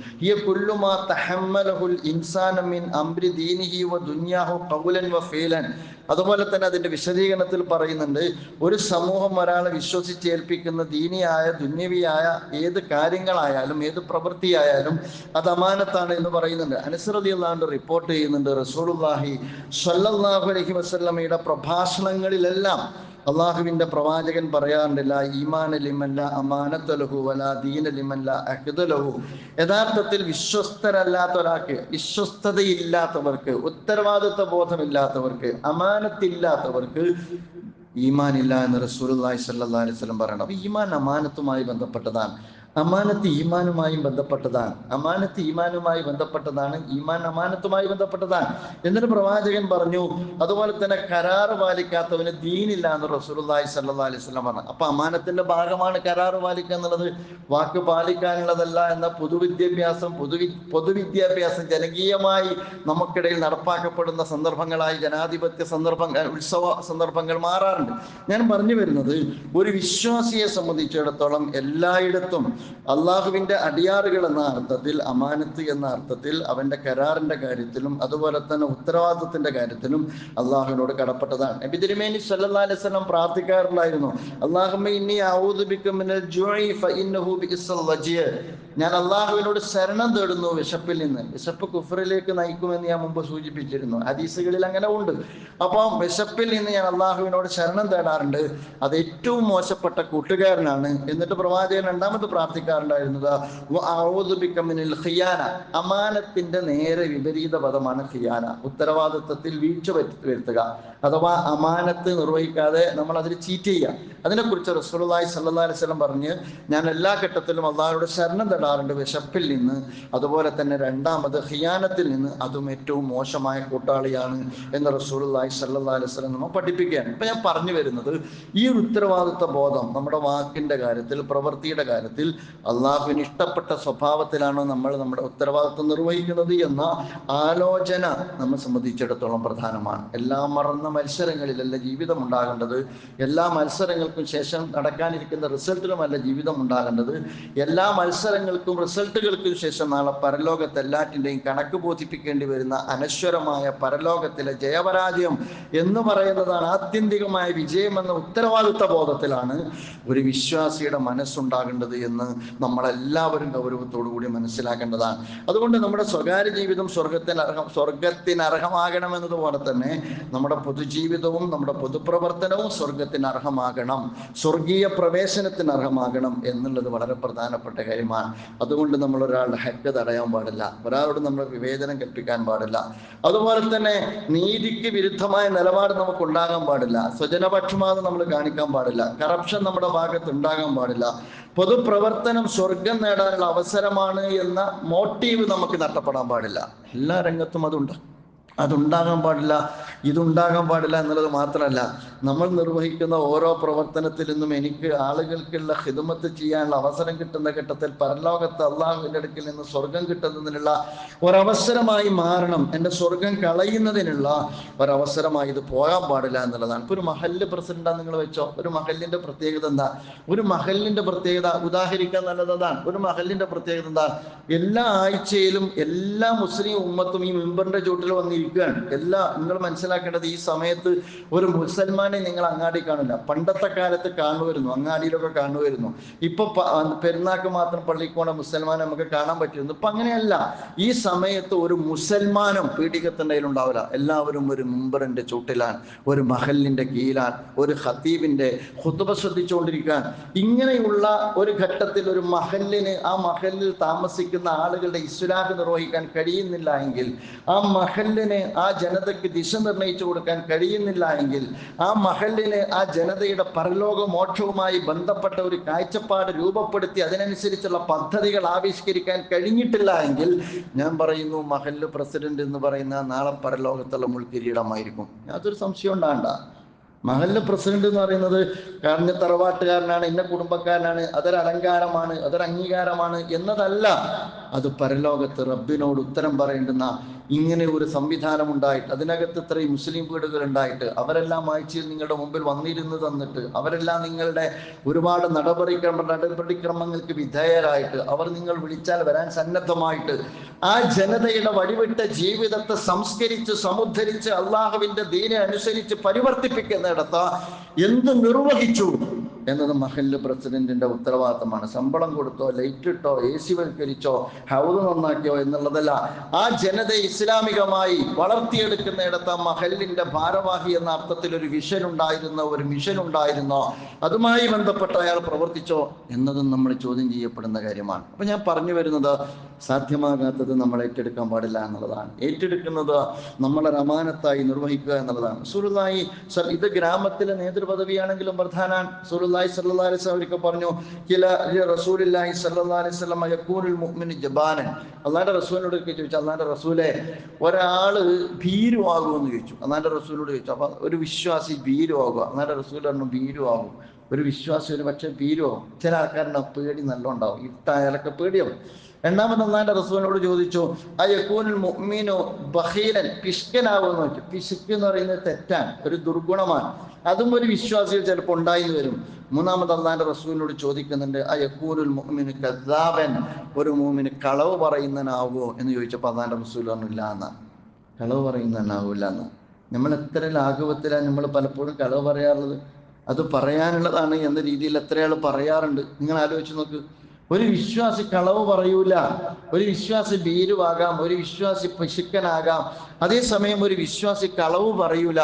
കുല്ലുമാ തഹമ്മലഹുൽ വ വ ഫീലൻ. അതുപോലെ തന്നെ അതിന്റെ വിശദീകരണത്തിൽ പറയുന്നുണ്ട് ഒരു സമൂഹം ഒരാളെ വിശ്വസിച്ച് ഏൽപ്പിക്കുന്ന ദീനിയായ ദുന്യവിയായ ഏത് കാര്യങ്ങളായാലും ഏത് പ്രവൃത്തിയായാലും അത് അമാനത്താണ് എന്ന് പറയുന്നുണ്ട്. അനുസൃതി അല്ലാണ്ട് റിപ്പോർട്ട് ചെയ്യുന്നുണ്ട് സ്വല്ലല്ലാഹു അലൈഹി വസല്ലമയുടെ പ്രഭാഷണങ്ങളിലെല്ലാം അള്ളാഹുവിന്റെ പ്രവാചകൻ പറയാറുണ്ടില്ല ഈമാൻ ലിമല്ല അമാനത്തലഹു വല ദീന ലിമല്ല അഹ്ദലഹു യഥാർത്ഥത്തിൽ വിശ്വസ്തരല്ലാത്ത ഒരാൾക്ക് വിശ്വസ്തതയില്ലാത്തവർക്ക് ഉത്തരവാദിത്വ ബോധമില്ലാത്തവർക്ക് അമാനത്തില്ലാത്തവർക്ക് ഈമാൻ ഇല്ല എന്ന് റസൂലുള്ളാഹി സ്വല്ലല്ലാഹി അലൈഹി വസല്ലം പറയണം. അപ്പൊ ഈമാൻ അമാനത്തുമായി ബന്ധപ്പെട്ടതാണ്. അമാനത്ത് ഈമാനുമായും ബന്ധപ്പെട്ടതാണ്. അമാനത്ത് ഈമാനുമായി ബന്ധപ്പെട്ടതാണ്. ഈമാൻ അമാനത്തുമായി ബന്ധപ്പെട്ടതാണ്. എന്നിട്ട് പ്രവാചകൻ പറഞ്ഞു അതുപോലെ തന്നെ കരാറ് പാലിക്കാത്തവന് ദീനില്ല എന്ന് റസൂലുള്ളാഹി സ്വല്ലല്ലാഹി അലൈഹി വസല്ലം പറഞ്ഞു. അപ്പൊ അമാനത്തിന്റെ ഭാഗമാണ് കരാറ് പാലിക്കുക എന്നുള്ളത്. വാക്ക് പാലിക്കാനുള്ളതല്ല എന്ന പൊതുവിദ്യാഭ്യാസം പൊതുവി പൊതുവിദ്യാഭ്യാസം ജനകീയമായി നമുക്കിടയിൽ നടപ്പാക്കപ്പെടുന്ന സന്ദർഭങ്ങളായി ജനാധിപത്യ സന്ദർഭങ്ങൾ ഉത്സവ സന്ദർഭങ്ങൾ മാറാറുണ്ട്. ഞാൻ പറഞ്ഞു വരുന്നത് ഒരു വിശ്വാസിയെ സംബന്ധിച്ചിടത്തോളം എല്ലായിടത്തും അള്ളാഹുവിന്റെ അടിയാറുകൾ എന്ന അർത്ഥത്തിൽ അമാനത്ത് എന്ന അർത്ഥത്തിൽ അവന്റെ കരാറിന്റെ കാര്യത്തിലും അതുപോലെ തന്നെ ഉത്തരവാദിത്വത്തിന്റെ കാര്യത്തിലും അള്ളാഹുവിനോട് കടപ്പെട്ടതാണ്. നബി തിരുമേനി സല്ലല്ലാഹു അലൈഹി വസല്ലം പ്രാർത്ഥിക്കാറുണ്ടായിരുന്നു വജിയ ഞാൻ അള്ളാഹുവിനോട് ശരണം തേടുന്നു വിശപ്പിൽ നിന്ന്. വിശപ്പ് കുഫറിലേക്ക് നയിക്കുമെന്ന് ഞാൻ മുമ്പ് സൂചിപ്പിച്ചിരുന്നു. ഹദീസുകളിൽ അങ്ങനെ ഉണ്ട്. അപ്പം വിശപ്പിൽ നിന്ന് ഞാൻ അള്ളാഹുവിനോട് ശരണം തേടാറുണ്ട്. അത് ഏറ്റവും മോശപ്പെട്ട കൂട്ടുകാരനാണ്. എന്നിട്ട് പ്രവാചകൻ രണ്ടാമത് പ്രാർത്ഥിക്കാറുണ്ടായിരുന്നത് ഖിയാന. അമാനത്തിന്റെ നേരെ വിപരീത പദമാണ് ഖിയാന. ഉത്തരവാദിത്വത്തിൽ വീഴ്ച വരുത്തി വരുത്തുക. അഥവാ അമാനത്ത് നിർവഹിക്കാതെ നമ്മൾ അതിൽ ചീറ്റ് ചെയ്യുക. അതിനെക്കുറിച്ച് സ്വല്ലല്ലാഹി അലൈഹി വസല്ലം പറഞ്ഞ് ഞാൻ എല്ലാ ഘട്ടത്തിലും അള്ളാഹുടെ ശരണം തേടാറുണ്ട് വിശപ്പിൽ നിന്ന്. അതുപോലെ തന്നെ രണ്ടാമത് ഖിയാനത്തിൽ നിന്ന് അതും ഏറ്റവും മോശമായ കൂട്ടാളിയാണ് എന്ന് റസൂലുള്ളാഹി സ്വല്ലല്ലാഹി അലൈഹി വസല്ലം നമ്മൾ പഠിപ്പിക്കുകയാണ്. ഇപ്പൊ ഞാൻ പറഞ്ഞു വരുന്നത് ഈ ഉത്തരവാദിത്വ ബോധം നമ്മുടെ വാക്കിന്റെ കാര്യത്തിൽ പ്രവൃത്തിയുടെ കാര്യത്തിൽ അള്ളാഹുവിന് ഇഷ്ടപ്പെട്ട സ്വഭാവത്തിലാണ് നമ്മൾ നമ്മുടെ ഉത്തരവാദിത്വം നിർവഹിക്കുന്നത് എന്ന ആലോചന നമ്മെ സംബന്ധിച്ചിടത്തോളം പ്രധാനമാണ്. എല്ലാ മറന്ന മത്സരങ്ങളിലല്ല ജീവിതം ഉണ്ടാകേണ്ടത്. എല്ലാ മത്സരങ്ങൾക്കും ശേഷം നടക്കാനിരിക്കുന്ന റിസൾട്ടിലുമല്ല ജീവിതം ഉണ്ടാകേണ്ടത്. എല്ലാ മത്സരങ്ങൾക്കും റിസൾട്ടുകൾക്കും ശേഷം നാളെ പരലോകത്തെ എല്ലാറ്റിന്റെയും കണക്ക് ബോധിപ്പിക്കേണ്ടി വരുന്ന അനശ്വരമായ പരലോകത്തിലെ ജയപരാജയം എന്ന് പറയുന്നതാണ് ആത്യന്തികമായ വിജയം എന്ന ഉത്തരവാദിത്വ ബോധത്തിലാണ് ഒരു വിശ്വാസിയുടെ മനസ്സുണ്ടാകേണ്ടത് എന്ന് നമ്മളെല്ലാവരും ഗൗരവത്തോടു കൂടി മനസ്സിലാക്കേണ്ടതാണ്. അതുകൊണ്ട് നമ്മുടെ സ്വകാര്യ ജീവിതം സ്വർഗത്തിന് അർഹം സ്വർഗത്തിന് അർഹമാകണമെന്നതുപോലെ തന്നെ നമ്മുടെ പൊതുജീവിതവും നമ്മുടെ പൊതുപ്രവർത്തനവും സ്വർഗത്തിന് അർഹമാകണം സ്വർഗീയ പ്രവേശനത്തിന് അർഹമാകണം എന്നുള്ളത് വളരെ പ്രധാനപ്പെട്ട കാര്യമാണ്. അതുകൊണ്ട് നമ്മൾ ഒരാളുടെ ഹക്ക് തടയാൻ പാടില്ല ഒരാളോട് നമ്മൾ വിവേചനം കൽപ്പിക്കാൻ പാടില്ല. അതുപോലെ തന്നെ നീതിക്ക് വിരുദ്ധമായ നിലപാട് നമുക്ക് ഉണ്ടാകാൻ പാടില്ല സ്വജനപക്ഷപാതം നമ്മൾ കാണിക്കാൻ പാടില്ല കറപ്ഷൻ നമ്മുടെ ഭാഗത്ത് ഉണ്ടാകാൻ പാടില്ല. പൊതുപ്രവർത്തനം സ്വർഗം നേടാനുള്ള അവസരമാണ് എന്ന മോട്ടീവ് നമുക്ക് നഷ്ടപ്പെടാൻ പാടില്ല. എല്ലാ രംഗത്തും അതുണ്ട്. അതുണ്ടാകാൻ പാടില്ല ഇതുണ്ടാകാൻ പാടില്ല എന്നുള്ളത് മാത്രമല്ല നമ്മൾ നിർവഹിക്കുന്ന ഓരോ പ്രവർത്തനത്തിൽ നിന്നും എനിക്ക് ആളുകൾക്കുള്ള ഹിതമത്ത് ചെയ്യാനുള്ള അവസരം കിട്ടുന്ന ഘട്ടത്തിൽ പരലോകത്ത് അള്ളാഹുവിന്റെ അടുക്കിൽ നിന്ന് സ്വർഗം കിട്ടുന്നതിനുള്ള ഒരവസരമായി മാറണം. എന്റെ സ്വർഗം കളയുന്നതിനുള്ള ഒരവസരമായി ഇത് പോകാൻ പാടില്ല എന്നുള്ളതാണ്. ഇപ്പൊ ഒരു മഹല്ല് പ്രസിഡന്റാണ് നിങ്ങൾ വെച്ചോ? ഒരു മഹല്ലിന്റെ പ്രത്യേകത എന്താ? ഒരു മഹല്ലിന്റെ പ്രത്യേകത ഉദാഹരിക്കാൻ നല്ലതാണ് ഒരു മഹല്ലിന്റെ പ്രത്യേകത എന്താ? എല്ലാ ആഴ്ചയിലും എല്ലാ മുസ്ലിം ഉമ്മത്തും ഈ മെമ്പറിന്റെ ചുവട്ടിൽ വന്നിരിക്കുകയാണ് എല്ലാ നിങ്ങൾ മനസ്സിലാക്കേണ്ടത് ഈ സമയത്ത് ഒരു മുസൽമാനെ നിങ്ങൾ അങ്ങാടി കാണില്ല പണ്ടത്തെ കാലത്ത് കാണുമായിരുന്നു. അങ്ങാടിയിലൊക്കെ കാണുമായിരുന്നു. ഇപ്പൊ പെരുന്നാക്ക് മാത്രം പള്ളിക്കോണ മുസൽമാനെ നമുക്ക് കാണാൻ പറ്റുന്നു ഇപ്പൊ അങ്ങനെയല്ല. ഈ സമയത്ത് ഒരു മുസൽമാനും പീഡികത്തിന്റെ ഉണ്ടാവില്ല എല്ലാവരും ഒരു മുമ്പറിന്റെ ചൂട്ടിലാണ് ഒരു മഹലിന്റെ കീഴിലാണ് ഒരു ഖത്തീബിന്റെ ഹുത്തുബ ശ്രദ്ധിച്ചുകൊണ്ടിരിക്കാൻ ഇങ്ങനെയുള്ള ഒരു ഘട്ടത്തിൽ ഒരു മഹലിന് ആ മഹലിൽ താമസിക്കുന്ന ആളുകളുടെ ഇസ്ലാഹ് നിർവഹിക്കാൻ കഴിയുന്നില്ല എങ്കിൽ ആ മഹലിനെ ആ ജനതയ്ക്ക് ദിശ നിർണയിച്ചു കൊടുക്കാൻ കഴിയുന്നില്ല എങ്കിൽ ആ മഹലിന് ആ ജനതയുടെ പരലോക മോക്ഷവുമായി ബന്ധപ്പെട്ട ഒരു കാഴ്ചപ്പാട് രൂപപ്പെടുത്തി അതിനനുസരിച്ചുള്ള പദ്ധതികൾ ആവിഷ്കരിക്കാൻ കഴിഞ്ഞിട്ടില്ല എങ്കിൽ ഞാൻ പറയുന്നു മഹൽ പ്രസിഡന്റ് എന്ന് പറയുന്ന നാളെ പരലോകത്തുള്ള മുൾക്കിരീടമായിരിക്കും. യാതൊരു സംശയം ഉണ്ടാകണ്ട. മഹല്ല് പ്രസിഡന്റ് എന്ന് പറയുന്നത് കാരണം തറവാട്ടുകാരനാണ് ഇന്ന കുടുംബക്കാരനാണ് അതൊരു അലങ്കാരമാണ് അതൊരു അംഗീകാരമാണ് എന്നതല്ല. അത് പരലോകത്ത് റബ്ബിനോട് ഉത്തരം പറയേണ്ടുന്ന ഇങ്ങനെ ഒരു സംവിധാനം ഉണ്ടായിട്ട് അതിനകത്ത് ഇത്രയും മുസ്ലിം വീടുകൾ ഉണ്ടായിട്ട് അവരെല്ലാം ആഴ്ചയിൽ നിങ്ങളുടെ മുമ്പിൽ വന്നിരുന്നു തന്നിട്ട് അവരെല്ലാം നിങ്ങളുടെ ഒരുപാട് നടപടിക്രമ നടപടിക്രമങ്ങൾക്ക് വിധേയരായിട്ട് അവർ നിങ്ങൾ വിളിച്ചാൽ വരാൻ സന്നദ്ധമായിട്ട് ആ ജനതയുടെ വഴിവിട്ട ജീവിതത്തെ സംസ്കരിച്ച് സമുദ്ധരിച്ച് അള്ളാഹുവിന്റെ ദീനെ അനുസരിച്ച് പരിവർത്തിപ്പിക്കുന്നിടത്ത് എന്ത് നിർവഹിച്ചു? എന്നത് മഹല്ല് പ്രസിഡന്റിന്റെ ഉത്തരവാദിത്തമാണ്. ശമ്പളം കൊടുത്തോ ലൈറ്റ് ഇട്ടോ എ സി വൽക്കരിച്ചോ ഹൗസ് നന്നാക്കിയോ എന്നുള്ളതല്ല ആ ജനതയെ ഇസ്ലാമികമായി വളർത്തിയെടുക്കുന്നിടത്ത് ആ മഹലിന്റെ ഭാരവാഹി എന്ന അർത്ഥത്തിൽ ഒരു വിഷൻ ഉണ്ടായിരുന്നോ ഒരു മിഷൻ ഉണ്ടായിരുന്നോ അതുമായി ബന്ധപ്പെട്ട് അയാൾ പ്രവർത്തിച്ചോ എന്നതും നമ്മൾ ചോദ്യം ചെയ്യപ്പെടുന്ന കാര്യമാണ്. അപ്പൊ ഞാൻ പറഞ്ഞു വരുന്നത് സാധ്യമാകാത്തത് നമ്മൾ ഏറ്റെടുക്കാൻ പാടില്ല എന്നുള്ളതാണ്. ഏറ്റെടുക്കുന്നത് നമ്മളെ അമാനത്തായി നിർവഹിക്കുക എന്നുള്ളതാണ്. സുറുലായി സർ ഇത് ഗ്രാമത്തിലെ നേതൃപദവിയാണെങ്കിലും പ്രധാനാൻ സുറുലായി സല്ലാ അലൈഹി അവർക്ക് പറഞ്ഞു കില റസൂലുള്ളാഹി സല്ലല്ലാഹി അലൈഹി വസല്ലം യക്കൂനുൽ മുഅ്മിനു ജബാനൻ. അള്ളാന്റെ റസൂലിനോട് ചോദിച്ചു അള്ളാന്റെ റസൂലെ ഒരാൾ ഭീരുവാകുമെന്ന് ചോദിച്ചു. അള്ളാന്റെ റസൂലിനോട് ചോദിച്ചു അപ്പൊ ഒരു വിശ്വാസി ഭീരുവാകുക? അള്ളാന്റെ റസൂൽ പറഞ്ഞു ഭീരുവാകും. ഒരു വിശ്വാസി ഒരു പക്ഷെ ഭീരുവാകും. ചില ആൾക്കാരുടെ പേടി നല്ലോണ്ടാവും ഇട്ടായാലൊക്കെ പേടിയാവും. രണ്ടാമത് അള്ളാന്റെ റസൂലിനോട് ചോദിച്ചു ആ യക്കൂനിൽ മുഅ്മീനു ബഹീലൻ പിഷ്കനാവുമെന്ന് വെച്ചു പിശുക്ക് എന്ന് പറയുന്നത് തെറ്റാണ് ഒരു ദുർഗുണമാണ്. അതും ഒരു വിശ്വാസിയിൽ ചിലപ്പോൾ ഉണ്ടായിന്ന് വരും. മൂന്നാമത് അള്ളാന്റെ റസൂലിനോട് ചോദിക്കുന്നുണ്ട് ആ യക്കൂനുൽ കദാബൻ ഒരു മൂമിന് കളവ് പറയുന്നതിനാവുമോ എന്ന് ചോദിച്ചപ്പോൾ അള്ളാന്റെ റസൂൽ പറഞ്ഞില്ല എന്നാ കളവ് പറയുന്നതിനാവില്ല എന്ന് നമ്മൾ എത്ര ലാഘവത്തിലാണ് നമ്മൾ പലപ്പോഴും കളവ് പറയാറുള്ളത്. അത് പറയാനുള്ളതാണ് എന്ന രീതിയിൽ എത്രയാൾ പറയാറുണ്ട്. നിങ്ങൾ ആലോചിച്ച് നോക്ക്. ഒരു വിശ്വാസി കളവ് പറയൂല. ഒരു വിശ്വാസി ഭീരുവാകാം. ഒരു വിശ്വാസി പശുക്കനാകാം. അതേസമയം ഒരു വിശ്വാസി കളവ് പറയൂല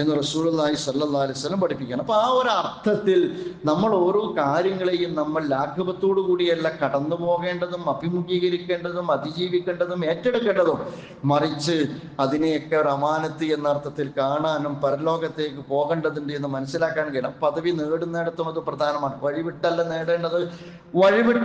എന്ന് റസൂലി അലൈഹി സ്വലം പഠിപ്പിക്കണം അപ്പൊ ആ ഒരു അർത്ഥത്തിൽ നമ്മൾ ഓരോ കാര്യങ്ങളെയും നമ്മൾ ലാഘവത്തോടു കൂടിയല്ല കടന്നു പോകേണ്ടതും അഭിമുഖീകരിക്കേണ്ടതും അതിജീവിക്കേണ്ടതും ഏറ്റെടുക്കേണ്ടതും മറിച്ച് അതിനെയൊക്കെ ഒരു അമാനത്ത് എന്ന അർത്ഥത്തിൽ കാണാനും പരലോകത്തേക്ക് പോകേണ്ടതുണ്ട് എന്ന് മനസ്സിലാക്കാൻ കഴിയണം. പദവി നേടുന്നിടത്തും അത് പ്രധാനമാണ്. വഴിവിട്ടല്ല നേടേണ്ടത്.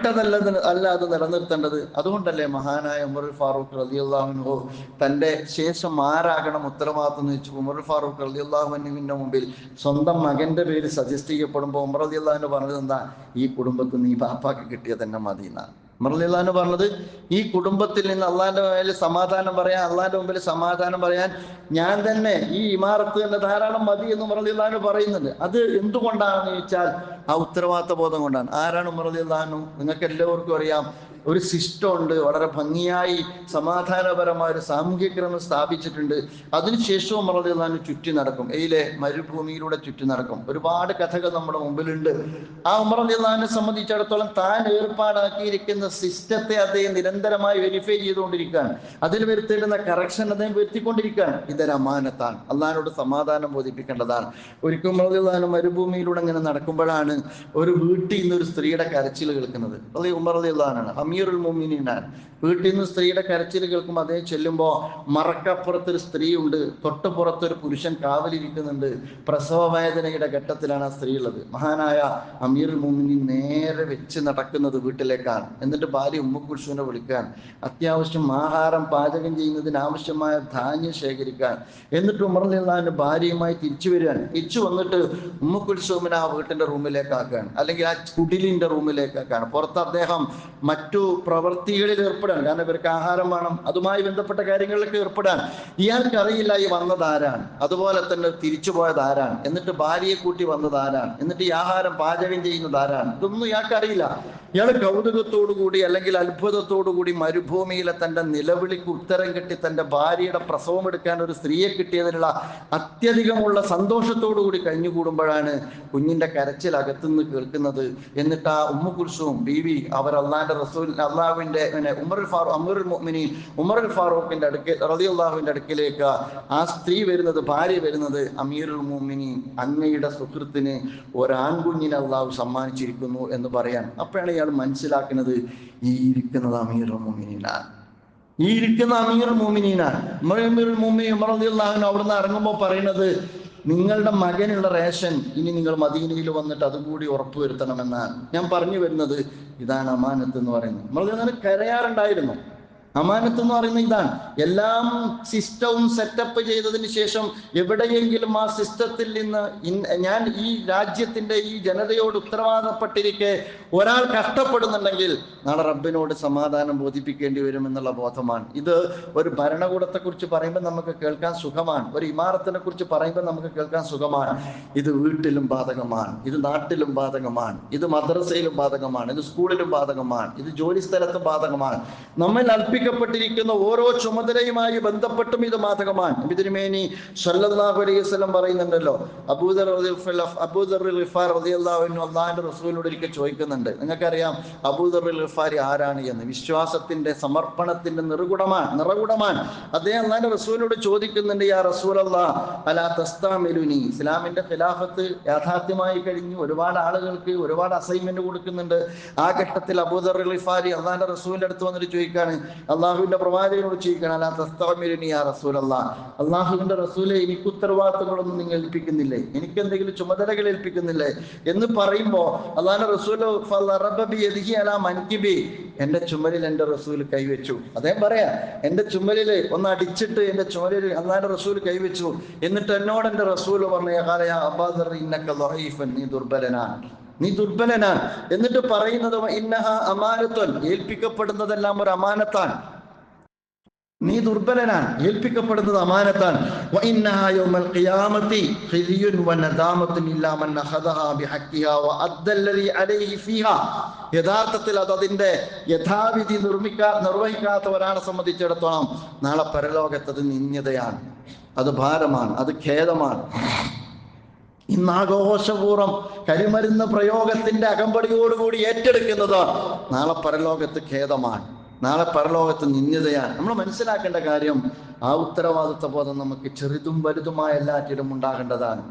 വഴിവിട്ടതല്ല അല്ല അത് നിലനിർത്തേണ്ടത്. അതുകൊണ്ടല്ലേ മഹാനായ ഉമർ ഫാറൂഖ് റലിയുള്ളാഹുനു തന്റെ ശേഷം ആരാകണം ഉത്തരവാദിത്വം എന്ന് വെച്ചു ഉമർ ഫാറൂഖ് റലിയുള്ളാഹുവിന്റെ മുമ്പിൽ സ്വന്തം മകന്റെ പേര് സജസ്റ്റ് ചെയ്യപ്പെടുമ്പോൾ ഉമർ റലിയുള്ളാഹിന് പറഞ്ഞത് എന്താ ഈ കുടുംബത്തിൽ നീ ബാപ്പാക്ക് കിട്ടിയത് തന്നെ മതി എന്നാണ് മറലില്ലാന്ന് പറഞ്ഞത് ഈ കുടുംബത്തിൽ നിന്ന് അള്ളാന്റെ മേലെ സമാധാനം പറയാൻ അള്ളാന്റെ മുമ്പിൽ സമാധാനം പറയാൻ ഞാൻ തന്നെ ഈ ഇമാറത്ത് തന്നെ ധാരാളം മതി എന്ന് മറലില്ലാന്ന് പറയുന്നുണ്ട്. അത് എന്തുകൊണ്ടാണെന്ന് ചോദിച്ചാൽ ആ ഉത്തരവാദിത്ത ബോധം കൊണ്ടാണ്. ആരാണ് മറലില്ലാന്നു നിങ്ങൾക്ക് എല്ലാവർക്കും അറിയാം. ഒരു സിസ്റ്റം ഉണ്ട് വളരെ ഭംഗിയായി സമാധാനപരമായ ഒരു സാമൂഹ്യ ക്രമം സ്ഥാപിച്ചിട്ടുണ്ട്. അതിനുശേഷവും മറലില്ലാന്ന് ചുറ്റി നടക്കും. എയിലെ മരുഭൂമിയിലൂടെ ചുറ്റി നടക്കും. ഒരുപാട് കഥകൾ നമ്മുടെ മുമ്പിലുണ്ട്. ആ ഉമറലില്ലാനെ സംബന്ധിച്ചിടത്തോളം താൻ ഏർപ്പാടാക്കിയിരിക്കുന്ന സിസ്റ്റത്തെ അദ്ദേഹം നിരന്തരമായി വെരിഫൈ ചെയ്തുകൊണ്ടിരിക്കുകയാണ്. അതിൽ വരുത്തേണ്ടുന്ന കറക്ഷൻ അദ്ദേഹം വരുത്തിക്കൊണ്ടിരിക്കുകയാണ്. ഇതൊരു അമാനത്താണ്. അള്ളഹാനോട് സമാധാനം ബോധിപ്പിക്കേണ്ടതാണ്. ഒരിക്കലും ഉമറലില്ലാനും മരുഭൂമിയിലൂടെ ഇങ്ങനെ നടക്കുമ്പോഴാണ് ഒരു വീട്ടിൽ നിന്ന് ഒരു സ്ത്രീയുടെ കരച്ചിൽ കേൾക്കുന്നത്. അത് ഉമറലില്ലാനാണ് അമീറുൽ മുമിനാണ് വീട്ടിൽ നിന്ന് സ്ത്രീയുടെ കരച്ചിൽ കേൾക്കും അദ്ദേഹം ചെല്ലുമ്പോൾ മറക്കപ്പുറത്തൊരു സ്ത്രീ ഉണ്ട് തൊട്ടുപുറത്തൊരു പുരുഷൻ കാവലിരിക്കുന്നുണ്ട്. പ്രസവ വേദനയുടെ ഘട്ടത്തിലാണ് ആ സ്ത്രീ ഉള്ളത്. മഹാനായ അമീറുൽ മുമിനി നേരെ വെച്ച് നടക്കുന്നത് വീട്ടിലേക്കാണ്. എന്നിട്ട് ഭാര്യ ഉമ്മക്കുൽസുവിനെ വിളിക്കാൻ അത്യാവശ്യം ആഹാരം പാചകം ചെയ്യുന്നതിന് ആവശ്യമായ ധാന്യം ശേഖരിക്കാൻ. എന്നിട്ട് ഉമർലാന്റെ ഭാര്യയുമായി തിരിച്ചു വരികയാണ്. തിരിച്ചു വന്നിട്ട് ഉമ്മക്കുൽസുവിനെ ആ വീട്ടിന്റെ റൂമിലേക്കാക്കുകയാണ്. അല്ലെങ്കിൽ ആ കുടിലിന്റെ റൂമിലേക്കാക്കുകയാണ്. പുറത്ത് അദ്ദേഹം മറ്റു പ്രവൃത്തികളിൽ ഏർപ്പെടാൻ കാരണം ഇവർക്ക് ആഹാരം വേണം അതുമായി ബന്ധപ്പെട്ട കാര്യങ്ങളിലൊക്കെ ഏർപ്പെടാൻ. ഇയാൾക്ക് അറിയില്ല ഈ വന്നത് ആരാണ്. അതുപോലെ തന്നെ തിരിച്ചു പോയത് ആരാണ്. എന്നിട്ട് ഭാര്യയെ കൂട്ടി വന്നത് ആരാണ്. എന്നിട്ട് ഈ ആഹാരം പാചകം ചെയ്യുന്നത് ആരാണ്. ഇതൊന്നും ഇയാൾക്ക് അറിയില്ല ഇയാൾ കൗതുകത്തോടു കൂടി അല്ലെങ്കിൽ അത്ഭുതത്തോടു കൂടി മരുഭൂമിയിലെ തന്റെ നിലവിളിക്ക് ഉത്തരം കിട്ടി തന്റെ ഭാര്യയുടെ പ്രസവം എടുക്കാൻ ഒരു സ്ത്രീയെ കിട്ടിയതിനുള്ള അത്യധികമുള്ള സന്തോഷത്തോടു കൂടി കഴിഞ്ഞുകൂടുമ്പോഴാണ് കുഞ്ഞിന്റെ കരച്ചിൽ അകത്തുനിന്ന് കേൾക്കുന്നത്. എന്നിട്ട് ആ ഉമ്മ കുൽസും ബീവി അവർ അള്ളാന്റെ റസൂൽ അള്ളാഹുവിന്റെ പിന്നെ ഉമർ ഫാറൂ അമറുൽ മുഅ്മിനി ഉമർ ഫാറൂഖിന്റെ അടുക്കൽ റതി അള്ളാഹുവിന്റെ അടുക്കിലേക്ക് ആ സ്ത്രീ വരുന്നത് ഭാര്യ വരുന്നത് അമീറുൽ മുഅ്മിനി അങ്ങയുടെ സുഹൃത്തിന് ഒരാൺകുഞ്ഞിനെ അള്ളാഹു സമ്മാനിച്ചിരിക്കുന്നു എന്ന് പറയാൻ. അപ്പോഴാണ് ഇയാൾ മനസ്സിലാക്കുന്നത്? ഈ ഇരിക്കുന്നത് അമീർ മുഅ്മിനീനാണ്. ഈ ഇരിക്കുന്ന അമീർ മോമിനീനാണ് അമീർ മോമിനി അള്ളാഹുവിന് അവിടുന്ന് ഇറങ്ങുമ്പോൾ പറയുന്നത് നിങ്ങളുടെ മകനുള്ള റേഷൻ ഇനി നിങ്ങൾ മദീനയിൽ വന്നിട്ട് അതുകൂടി ഉറപ്പുവരുത്തണമെന്നാണ്. ഞാൻ പറഞ്ഞു വരുന്നത് ഇതാണ് അമാനത്ത് എന്ന് പറയുന്നത്. നമ്മൾ കരയാറുണ്ടായിരുന്നു. അമാനത്ത് എന്ന് പറയുന്നത് ഇതാണ്. എല്ലാം സിസ്റ്റവും സെറ്റപ്പ് ചെയ്തതിന് ശേഷം എവിടെയെങ്കിലും ആ സിസ്റ്റത്തിൽ നിന്ന് ഞാൻ ഈ രാജ്യത്തിന്റെ ഈ ജനതയോട് ഉത്തരവാദപ്പെട്ടിരിക്കെ ഒരാൾ കഷ്ടപ്പെടുന്നുണ്ടെങ്കിൽ നാളെ റബ്ബിനോട് സമാധാനം ബോധിപ്പിക്കേണ്ടി വരും എന്നുള്ള ബോധമാണ്. ഇത് ഒരു ഭരണകൂടത്തെ കുറിച്ച് പറയുമ്പോൾ നമുക്ക് കേൾക്കാൻ സുഖമാണ്. ഒരു ഇമാരത്തിനെ കുറിച്ച് പറയുമ്പോൾ നമുക്ക് കേൾക്കാൻ സുഖമാണ്. ഇത് വീട്ടിലും ബാധകമാണ്. ഇത് നാട്ടിലും ബാധകമാണ്. ഇത് മദ്രസയിലും ബാധകമാണ്. ഇത് സ്കൂളിലും ബാധകമാണ്. ഇത് ജോലി സ്ഥലത്തും ബാധകമാണ്. നമ്മൾ അൽപ്പിക്കപ്പെട്ടിരിക്കുന്ന ഓരോ ചുമതലയുമായി ബന്ധപ്പെട്ടും ഇത് ബാധകമാണ് നബി സല്ലാഹു അലൈഹി വസല്ലം പറയുന്നുണ്ടല്ലോ അബൂദർ അബൂദർ അള്ളാഹിന്റെ റസൂലിനോട് ഒരിക്കൽ ചോദിക്കുന്നുണ്ട്. നിങ്ങൾക്കറിയാം അബൂദർ റിഫാരി ആരാണ് എന്ന്. വിശ്വാസത്തിന്റെ സമർപ്പണത്തിന്റെ നിറുകുടമാണ് നിറകുടമാണ്. അദ്ദേഹം അള്ളാഹിന്റെ റസൂലിനോട് ചോദിക്കുന്നുണ്ട് യാ റസൂലല്ലാ അലാ തസ്താമിലുനി? ഇസ്ലാമിന്റെ ഖിലാഫത്ത് യാഥാർത്ഥ്യമായി കഴിഞ്ഞു. ഒരുപാട് ആളുകൾക്ക് ഒരുപാട് അസൈൻമെന്റ് കൊടുക്കുന്നുണ്ട്. ആ ഘട്ടത്തിൽ അബൂദർ റിഫാരി അള്ളാഹിന്റെ റസൂലിന്റെ അടുത്ത് വന്നിട്ട് ചോദിക്കാണ് അള്ളാഹുവിന്റെ പ്രവാചകനോട് ചോദിക്കണം അലാ ആ റസൂൽ റസൂലല്ലാ? അള്ളാഹുവിന്റെ റസൂലെ എനിക്ക് ഉത്തരവാദിത്തങ്ങളൊന്നും നിങ്ങൾ ഏൽപ്പിക്കുന്നില്ലേ? എനിക്ക് എന്തെങ്കിലും ചുമതലകൾ ഏൽപ്പിക്കുന്നില്ലേ? എന്ന് പറയുമ്പോ അള്ളാഹിന്റെ റസൂൽ മൻകിബി. എന്റെ ചുമലിൽ എന്റെ റസൂൽ കൈവച്ചു. അദ്ദേഹം പറയാ എന്റെ ചുമലിൽ ഒന്ന് അടിച്ചിട്ട് എന്റെ ചുമലിൽ അള്ളാഹിന്റെ റസൂൽ കൈവച്ചു. എന്നിട്ട് എന്നോട് എന്റെ റസൂൽ പറഞ്ഞു "ഖാല യാ അബാദർ ഇന്നക ളഈഫൻ, നീ ദുർബലനാണ് നീ ദുർബലനാണ് എന്നിട്ട് പറയുന്നത് ഇന്നഹ അമാനത്വൻ ഏൽപ്പിക്കപ്പെടുന്നതെല്ലാം ഒരു അമാനത്താണ് നീ ദുർബലനാണ് ഏൽപ്പിക്കപ്പെടുന്നത് അമാനത്താണ് യഥാർത്ഥത്തിൽ അത് അതിന്റെ യഥാവിധി നിർമ്മിക്കാ നിർവഹിക്കാത്ത ഒരാളെ സംബന്ധിച്ചിടത്തോളം. നാളെ പരലോകത്തത് നിന്ദ്യതയാണ്. അത് ഭാരമാണ് അത് ഖേദമാണ്. ഇന്ന് കരിമരുന്ന് പ്രയോഗത്തിന്റെ അകമ്പടിയോടുകൂടി ഏറ്റെടുക്കുന്നത് നാളെ പരലോകത്ത് ഖേദമാണ്. നാളെ പരലോകത്ത് നിന്നതയാണ് നമ്മൾ മനസ്സിലാക്കേണ്ട കാര്യം ആ ഉത്തരവാദിത്വ ബോധം നമുക്ക് ചെറുതും വലുതുമായ എല്ലാറ്റിലും ഉണ്ടാകേണ്ടതാണ്.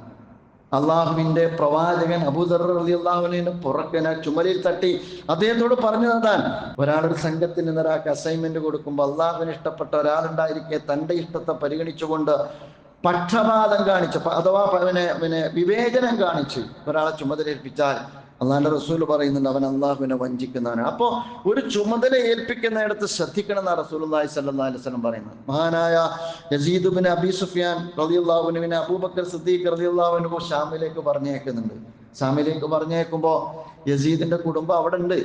അള്ളാഹുവിന്റെ പ്രവാചകൻ അബൂദർ അലി അള്ളാഹുവിനെ പുറക്കന ചുമലിൽ തട്ടി അദ്ദേഹത്തോട് പറഞ്ഞതാണ് ഒരാളൊരു സംഘത്തിന് ഒരാൾക്ക് അസൈൻമെന്റ് കൊടുക്കുമ്പോൾ അള്ളാഹുവിന് ഇഷ്ടപ്പെട്ട ഒരാളുണ്ടായിരിക്കെ തന്റെ ഇഷ്ടത്തെ പരിഗണിച്ചുകൊണ്ട് പക്ഷപാതം കാണിച്ച്. അഥവാ പിന്നെ പിന്നെ വിവേചനം കാണിച്ച്. ഒരാളെ ചുമതലയേൽപ്പിച്ചാൽ അള്ളാഹിന്റെ റസൂൽ പറയുന്നുണ്ട് അവൻ അള്ളാഹുവിനെ വഞ്ചിക്കുന്നവനാണ്. അപ്പോൾ ഒരു ചുമതല ഏൽപ്പിക്കുന്നിടത്ത് ശ്രദ്ധിക്കണം എന്നാണ് റസൂൽ അള്ളാഹി സല്ലാ അലൈഹി സ്വലം പറയുന്നത്. മഹാനായ യസീദ് ബിൻ അബി സുഫിയാൻ റളിയല്ലാഹുവിനെ അബൂബക്കർ സിദ്ദീഖ് റളിയല്ലാഹുവിനു ഷാമിലേക്ക് പറഞ്ഞേക്കുന്നുണ്ട്. ഷാമിലേക്ക് പറഞ്ഞേക്കുമ്പോ യസീദിന്റെ കുടുംബം അവിടെ ഉണ്ട്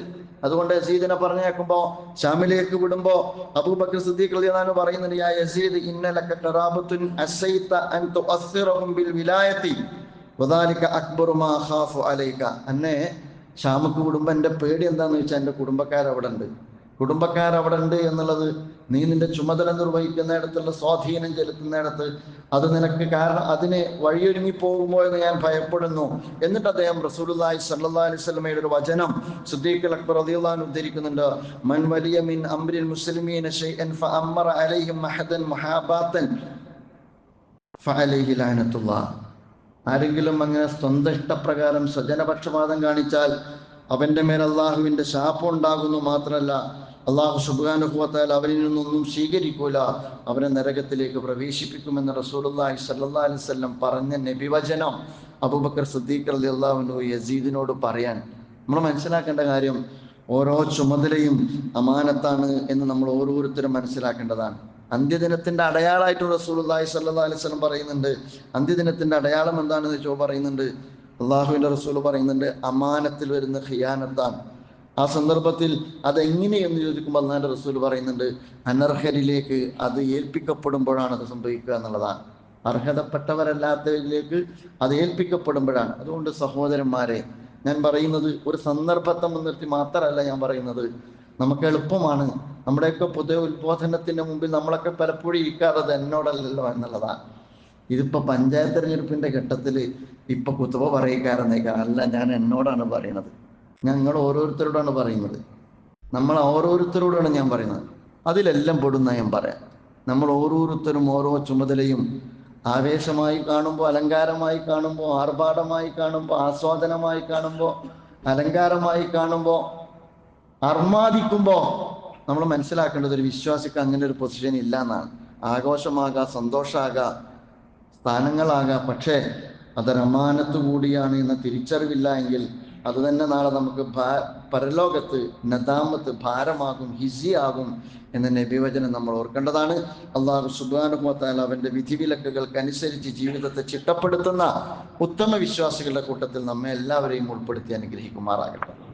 അതുകൊണ്ട് യസീദിനെ പറഞ്ഞേക്കുമ്പോ ഷാമിലേക്ക് വിടുമ്പോ അബൂബക്കർ സിദ്ദീഖ് റളിയല്ലാഹു പറയുന്നുണ്ട് യസീദ് അസൈത അൻ തുഅസ്സിറഹും ബിൽ വിലായത്തി. അക്ബറു മാ ഖാഫു അലൈക. അന്നെ ഷാമുക്ക് വിടുമ്പോ എന്റെ പേടി എന്താന്ന് വെച്ചാൽ എന്റെ കുടുംബക്കാരവിടെ ഉണ്ട് കുടുംബക്കാരവിടെ ഉണ്ട് എന്നുള്ളത് നീ നിന്റെ ചുമതല നിർവഹിക്കുന്നിടത്തുള്ള സ്വാധീനം ചെലുത്തുന്നിടത്ത് അത് നിനക്ക് കാരണം അതിനെ വഴിയൊരുങ്ങി പോകുമോ എന്ന് ഞാൻ ഭയപ്പെടുന്നു. എന്നിട്ട് അദ്ദേഹം റസൂലുള്ളാഹി സല്ലാ അലൈഹി വസല്ലമയുടെ ഒരു വചനം സുദ്ദീഖ് അക്ബർ അൻഹു ഉദ്ധരിക്കുന്നുണ്ട്. മൻ വലിയ മിൻ അംരിൽ മുഹാബാത്തൻ ഫഅലൈഹി ആരെങ്കിലും അങ്ങനെ സ്വന്തം ഇഷ്ടപ്രകാരം സ്വജനപക്ഷപാതം കാണിച്ചാൽ അവന്റെ മേൽ അള്ളാഹുവിന്റെ ശാപം ഉണ്ടാകുന്നു മാത്രമല്ല അള്ളാഹു സുബാനുഹുവത്താൽ അവരിൽ നിന്നൊന്നും സ്വീകരിക്കൂല. അവരെ നരകത്തിലേക്ക് പ്രവേശിപ്പിക്കുമെന്ന് റസൂലുള്ളാഹി സല്ലല്ലാഹി അലൈഹി വസല്ലം പറഞ്ഞ നബിവചനം അബൂബക്കർ സിദ്ദീഖ് അലി അള്ളാഹുനു യസീദിനോട് പറയാൻ. നമ്മൾ മനസ്സിലാക്കേണ്ട കാര്യം ഓരോ ചുമതലയും അമാനത്താണ് എന്ന് നമ്മൾ ഓരോരുത്തരും മനസ്സിലാക്കേണ്ടതാണ്. അന്ത്യദിനത്തിന്റെ അടയാളമായിട്ട് റസൂലുള്ളാഹി സ്വല്ലല്ലാഹി അലൈഹി വസല്ലം പറയുന്നുണ്ട്. അന്ത്യദിനത്തിന്റെ അടയാളം എന്താണെന്ന് ചോ പറയുന്നുണ്ട്. അള്ളാഹുവിന്റെ റസൂൽ പറയുന്നുണ്ട് അമാനത്തിൽ വരുന്ന ഖിയാനത്താണ്. ആ സന്ദർഭത്തിൽ അതെങ്ങനെയെന്ന് ചോദിക്കുമ്പോൾ അള്ളാഹിന്റെ റസൂൽ പറയുന്നുണ്ട് അനർഹരിലേക്ക് അത് ഏൽപ്പിക്കപ്പെടുമ്പോഴാണ് അത് സംഭവിക്കുക എന്നുള്ളതാണ്. അർഹതപ്പെട്ടവരല്ലാത്തവരിലേക്ക് അത് ഏൽപ്പിക്കപ്പെടുമ്പോഴാണ്. അതുകൊണ്ട് സഹോദരന്മാരെ ഞാൻ പറയുന്നത് ഒരു സന്ദർഭത്തെ മുൻനിർത്തി മാത്രമല്ല ഞാൻ പറയുന്നത്. നമുക്ക് എളുപ്പമാണ്. നമ്മുടെയൊക്കെ പൊതു ഉത്ബോധനത്തിന്റെ മുമ്പിൽ നമ്മളൊക്കെ പലപ്പോഴും ഇരിക്കാറത് എന്നോടല്ലല്ലോ എന്നുള്ളതാണ്. ഇതിപ്പോ പഞ്ചായത്ത് തെരഞ്ഞെടുപ്പിന്റെ ഘട്ടത്തിൽ ഇപ്പൊ കുത്തുവ പറയിക്കാരെന്നേക്ക അല്ല ഞാൻ എന്നോടാണ് പറയുന്നത് നിങ്ങൾ ഓരോരുത്തരോടാണ് പറയുന്നത്. നമ്മൾ ഓരോരുത്തരോടാണ് ഞാൻ പറയുന്നത്. അതിലെല്ലാം പെടുന്ന ഞാൻ പറയാം. നമ്മൾ ഓരോരുത്തരും ഓരോ ചുമതലയും ആവേശമായി കാണുമ്പോൾ അലങ്കാരമായി കാണുമ്പോൾ ആർഭാടമായി കാണുമ്പോൾ ആസ്വാദനമായി കാണുമ്പോൾ അലങ്കാരമായി കാണുമ്പോൾ അർമാദിക്കുമ്പോൾ നമ്മൾ മനസ്സിലാക്കേണ്ടത് ഒരു വിശ്വാസിക്ക് അങ്ങനെ ഒരു പൊസിഷൻ ഇല്ല എന്നാണ്. ആഘോഷമാകാം സന്തോഷമാകാം സ്ഥാനങ്ങളാകാം. പക്ഷേ അതൊരമാനത്ത് കൂടിയാണ് എന്ന തിരിച്ചറിവില്ല എങ്കിൽ അത് തന്നെ നാളെ നമുക്ക് പരലോകത്ത് നദാമത്ത് ഭാരമാകും ഹിസിയാകും എന്ന നബിവചനം നമ്മൾ ഓർക്കേണ്ടതാണ്. അള്ളാഹു സുബാനുഭവത്താൽ അവന്റെ വിധിവിലക്കുകൾക്ക് അനുസരിച്ച് ജീവിതത്തെ ചിട്ടപ്പെടുത്തുന്ന ഉത്തമ വിശ്വാസികളുടെ കൂട്ടത്തിൽ നമ്മെ എല്ലാവരെയും ഉൾപ്പെടുത്തി അനുഗ്രഹിക്കുമാറാകട്ടെ.